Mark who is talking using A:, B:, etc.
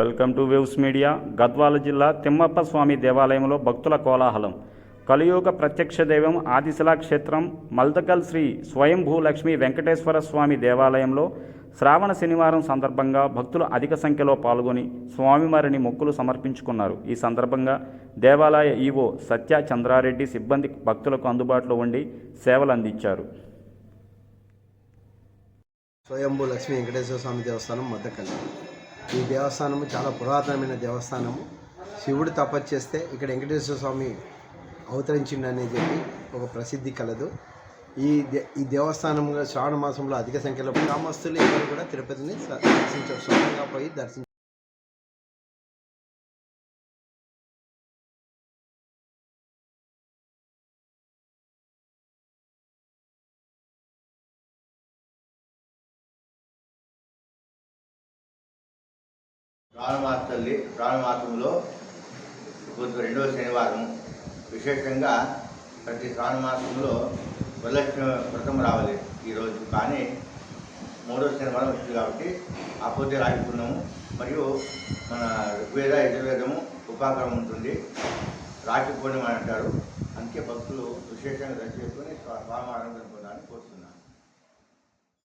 A: Welcome to waves media. Gadwal జిల్లా తిమ్మప్ప స్వామి దేవాలయంలో భక్తుల కోలాహలం. కలియుగ ప్రత్యక్ష దైవం ఆదిశిలా క్షేత్రం మల్దకల్ శ్రీ స్వయంభూ లక్ష్మీ వెంకటేశ్వర స్వామి దేవాలయంలో శ్రావణ శనివారం సందర్భంగా భక్తులు అధిక సంఖ్యలో పాల్గొని స్వామివారిని మొక్కులు సమర్పించుకున్నారు. ఈ సందర్భంగా దేవాలయ ఈవో సత్య చంద్రారెడ్డి సిబ్బంది భక్తులకు అందుబాటులో ఉండి సేవలు అందించారు.
B: స్వయంభూ లక్ష్మీ వెంకటేశ్వర స్వామి దేవస్థానం మద్దకల్ ఈ దేవస్థానము చాలా పురాతనమైన దేవస్థానము. శివుడు తపస్సు చేస్తే ఇక్కడ వెంకటేశ్వర స్వామి అవతరించిండని చెప్పి ఒక ప్రసిద్ధి కలదు. ఈ దే ఈ దేవస్థానంలో శ్రావణ మాసంలో అధిక సంఖ్యలో గ్రామస్తులు ఎవరు కూడా తిరుపతిని స- దర్శించారు సొంతంగా పోయి దర్శించారు
C: ప్రాణమాత తల్లి ప్రాణమాసంలో రెండవ శనివారం. విశేషంగా ప్రతి శ్రావణమాసంలో వరలక్ష్మి వ్రతం రావాలి ఈరోజు కానీ మూడవ శనివారం వచ్చింది కాబట్టి ఆ పొద్దు రాజుకున్నాము మరియు మన ఋగ్వేద యజుర్వేదము ఉపాకరం ఉంటుంది. రాఖీ పూర్ణిమ అని అంటారు. అందుకే భక్తులు విశేషంగా దర్శించుకొని